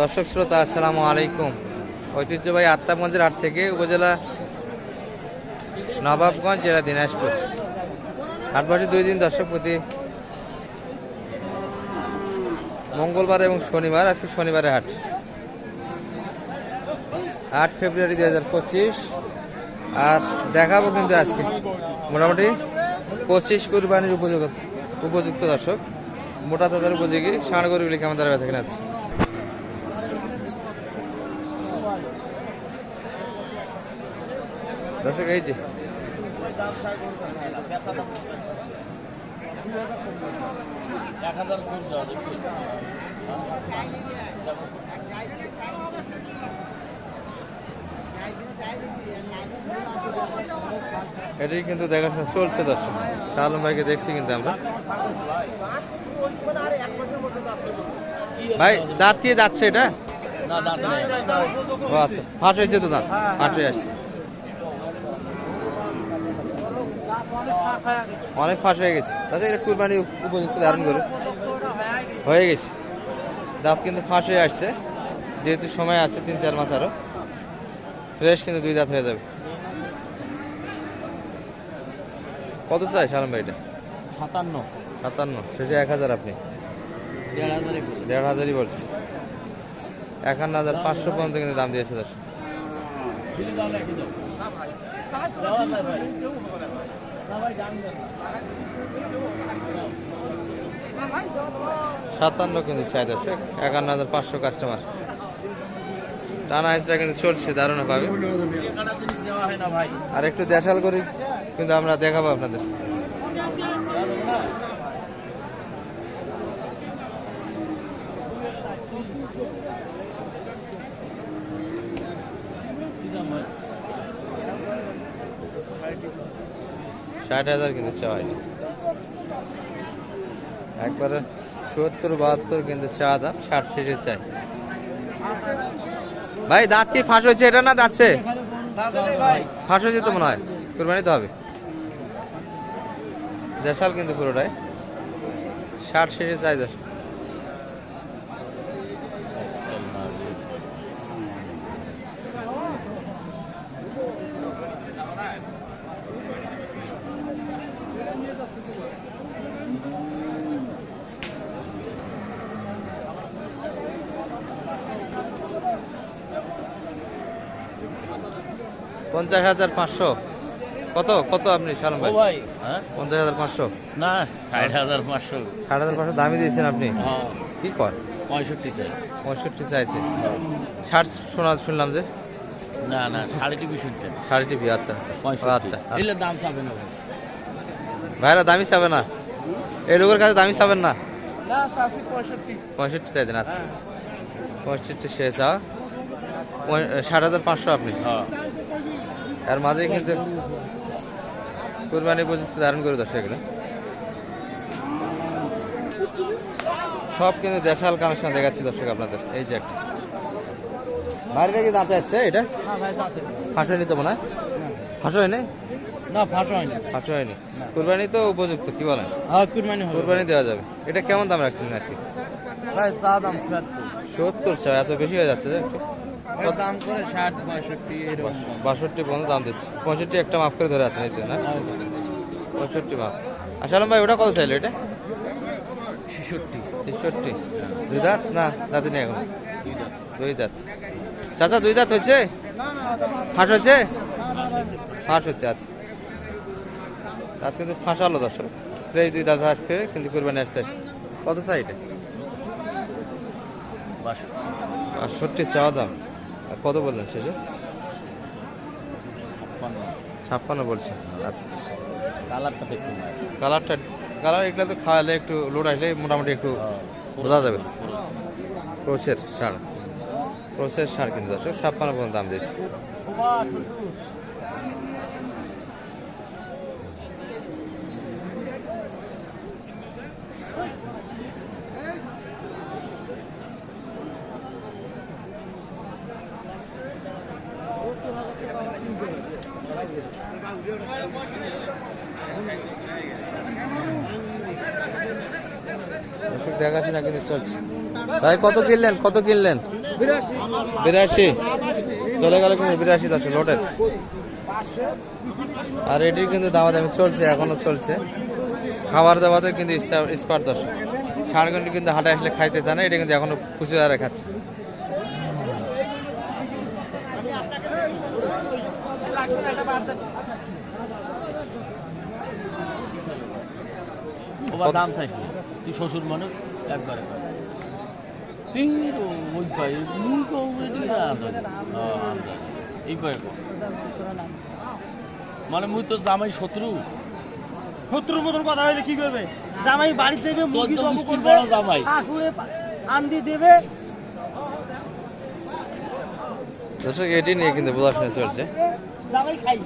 দর্শক শ্রোতা, আসসালামু আলাইকুম। ঐতিহ্যবাহী আত্মাগঞ্জের হাট থেকে উপজেলা নবাবগঞ্জ, জেলা দিনাজপুর। হাট বসে দুই দিন দর্শক প্রতি মঙ্গলবার এবং শনিবার, আজকে শনিবারে হাট। আট ফেব্রুয়ারি দুই হাজার পঁচিশ। আর দেখাবো কিন্তু আজকে। মোটামুটি পঁচিশ কুরবানির উপযুক্ত উপযুক্ত দর্শক। মোটা তাদের উপযোগী ষাঁড় গরুগুলি কেমন দ্বারা বেচা কিনা আছে। দর্শক এই যে এটাই কিন্তু দেখাশোনা চলছে দর্শক। আলম ভাইকে দেখছি কিন্তু আমরা। ভাই দাঁত দিয়ে যাচ্ছে এটা? আচ্ছা ফাঁস হয়েছে তো দাঁত। ফাঁস হয়ে আসছে। অনেক ফাঁস হয়ে গেছে। তাতে এটা কুরবানি উপযুক্ত ধারণ করে। হয়ে গেছে। দাঁত কিন্তু ফাঁস হয়ে আসছে। যেহেতু সময় আছে তিন চার মাস আরও ফ্রেশ কিন্তু দুই দাঁত হয়ে যাবে। কত চাই সালাম ভাই এটা সাতান্ন। সাতান্ন। শেষে এক হাজার আপনি। দেড় হাজারই বলছে। একান্ন হাজার পাঁচশো পর্যন্ত কিন্তু দাম দিয়েছে দর্শক। সাতান্ন কিন্তু দর্শক, একান্ন হাজার পাঁচশো কাস্টমার টানা হাইসটা কিন্তু চলছে দারুণ পাবে। কাটা জিনিস দেওয়া না ভাই আর একটু দেশাল করি, কিন্তু আমরা দেখাবো আপনাদের। ষাট হাজার কিন্তু চা হয়নি। একবারে সত্তর, বাহাত্তর কিন্তু চা দাম, ষাট শেষে চাই। ভাই, দাঁত কি ফাঁস হয়েছে? এটা না দাঁতছে ফাঁস হয়েছে তো মনে হয়। কুরবানি তো হবে। দেশাল কিন্তু পুরোটাই। ষাট শেষে চাই দশ পঞ্চাশ হাজার পাঁচশো। কত? কত আপনি সালাম ভাই? ভাই। হ্যাঁ? পঞ্চাশ হাজার পাঁচশো। না ষাট হাজার পাঁচশো। ষাট হাজার পাঁচশো দামই দিয়েছেন আপনি? হ্যাঁ কি কর? পঁয়ষট্টি চাই। পঁয়ষট্টি চাইছে। ষাট শোনা শুনলাম যে। না না সাড়ে টিভি শুনছেন। সাড়ে টিভি আচ্ছা আচ্ছা। আচ্ছা এলে দাম চাবে না ভাই। ভাইরা দামি চাবে না? এই লোকের কাছে দামি চাবেন না? পঁয়ষট্টি। পঁয়ষট্টি চাইছেন আচ্ছা। পঁয়ষট্টি শেষ ষাট হাজার পাঁচশো আপনি। হ্যাঁ। এর মাঝে কিন্তু কুরবানি প্রযুক্তি ধারণ করে দর্শক এগুলো। সব কিন্তু দেশাল কানেকশন দেখাচ্ছি দর্শক আপনাদের এই যে একটা। বাইরে কি দাঁতে আসছে এটা? ফাঁস হয়নি তো মনে হয়? ফাঁস হয়নি? না ফাটা হয়নি। ফাঁস হয়নি। কুরবানি তো উপযুক্ত কি বলেন? হ্যাঁ কুরবানি কুরবানি দেওয়া যাবে। এটা কেমন দাম রাখছেন আজকে? ভাই চা দাম সত্তর। সত্তর এত বেশি হয়ে যাচ্ছে যে? দাম করে ষাট পঁয়ষট্টি বাষট্টি পর্যন্ত দাম দিচ্ছে। পঁয়ষট্টি একটা মাফ করে ধরে আছেন এই তো না? পঁয়ষট্টি মাপ। আসলাম ভাই ওটা কত চাইলো এটা? ছেষট্টি। ছেষট্টি। দুই দাঁত? না দাঁতে নেই এখন। দুই দাঁত। চাচা দুই দাঁত হচ্ছে ফাঁস হচ্ছে ফাঁস হচ্ছে আচ্ছা। দাঁত কিন্তু ফাঁসালো দর্শক। প্রায় দুই দাঁত আসছে কিন্তু কোরবানি আসতে আসতে। কত চাই এটা? বাষট্টি চাওয়া দাম। কত বললেন শেষে? ছাপ্পান্ন। বলছে। আচ্ছা। কালারটা দেখুন কালারটা কালার এগুলো তো খাওয়ালে একটু লোড আসলে মোটামুটি একটু বোঝা যাবে। ক্রোসের সার ক্রোসের সার কিন্তু দর্শক ছাপ্পান্ন পর্যন্ত দাম দিয়েছে। দর্শক দেখাশোনা কিন্তু চলছে। ভাই, কত কিনলেন? কত কিনলেন? বিরাশি। চলে গেল কিন্তু বিরাশি দশ লোটের। আর এটির কিন্তু দামাদামি চলছে, এখনও চলছে। খাবার দাবাতে কিন্তু স্পার দর্শক। ষাঁড়গুলি কিন্তু হাটে আসলে খাইতে চায় না, এটা কিন্তু এখনও খুশি আরে খাচ্ছে। দাম চাইছি তুই শ্বশুর মানুষ একবারে। এই ওই পাই মুই। এই পাই মানে মুই তো জামাই শত্রু। শত্রুর মতন কথা হইলে কি করবে? জামাই বাড়ি থেকে মুরগি জব করবে জামাই। শাশুড়ে আন্দি দেবে। দর্শক এটি নিয়ে কিন্তু বোঝাশোনা চলছে। জামাই খাই।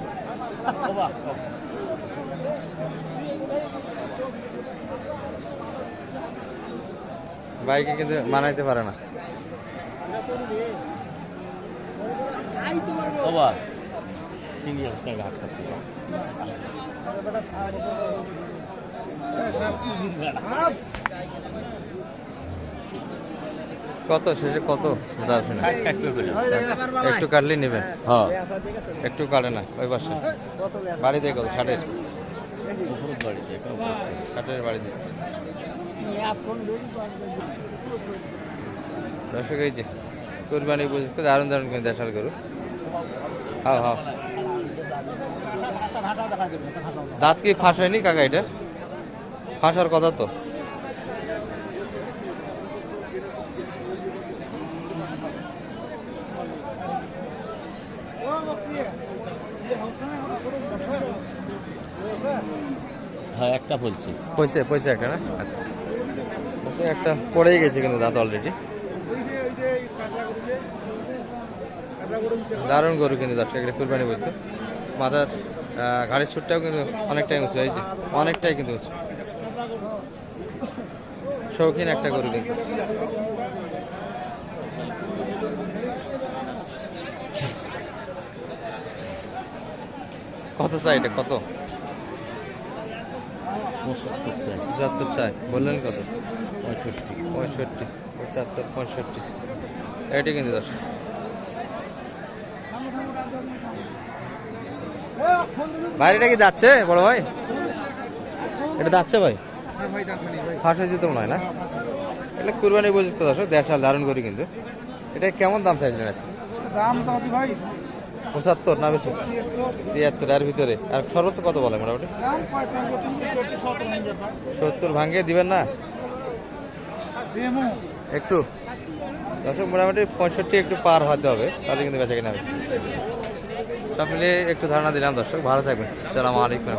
বাইকে কিন্তু মানাইতে পারে না। বাবা। টাকা হাত কাটতে। কত? শেষে কত? করে। একটু কাটলে নেবেন। হ্যাঁ। একটু কাটে না ওই পাশে। বাড়ি দিয়ে কত? ষাটের। বাড়িতে বাড়িতে। ষাটের বাড়ি দিচ্ছে। দর্শক এই যে কোরবানি বুঝতে দারুণ দারুণ কিন্তু দেশাল গরু। হাও হাও। দাঁত কি ফাঁস হয়নি কাকা এটা ফাঁস হওয়ার কথা তো। হ্যাঁ একটা বলছি। পয়সা পয়সা একটা না? আচ্ছা। একটা পড়েই গেছে কিন্তু দাঁত অলরেডি দারুণ গরু কিন্তু দর্শক এটা কুরবানি বলতে। মাথার গাড়ির সুটটাও কিন্তু অনেকটাই উঁচু হয়েছে অনেকটাই কিন্তু উঁচু। শৌখিন একটা গরু কিন্তু। কত চাই এটা? কত? পঁচাত্তর চাই। বললেন কত? পঁয়ষট্টি। পঁয়ষট্টি। পঁচাত্তর, পঁয়ষট্টি। এটি কিন্তু দশ। বাইরেটা কি যাচ্ছে, বড় ভাই? এটা যাচ্ছে ভাই? ফাঁস মনে হয় না? এটা কুরবানি বলছি তো দর্শক দেড়শাল দারুণ করি কিন্তু। এটা কেমন দাম চাইছিলেন আজকে? দাম ভাই। পঁচাত্তর, না বেশি? তিয়াত্তর, এর ভিতরে। আর সর্বোচ্চ কত বলে মোটামুটি? সত্তর ভাঙ্গে দিবেন না? একটু। দর্শক, মোটামুটি পঁয়ষট্টি একটু পার হতে হবে, তাহলে কিন্তু বেঁচে কিনা হবে। সব মিলিয়ে একটু ধারণা দিলাম দর্শক, ভালো থাকবেন। সালাম আলাইকুম।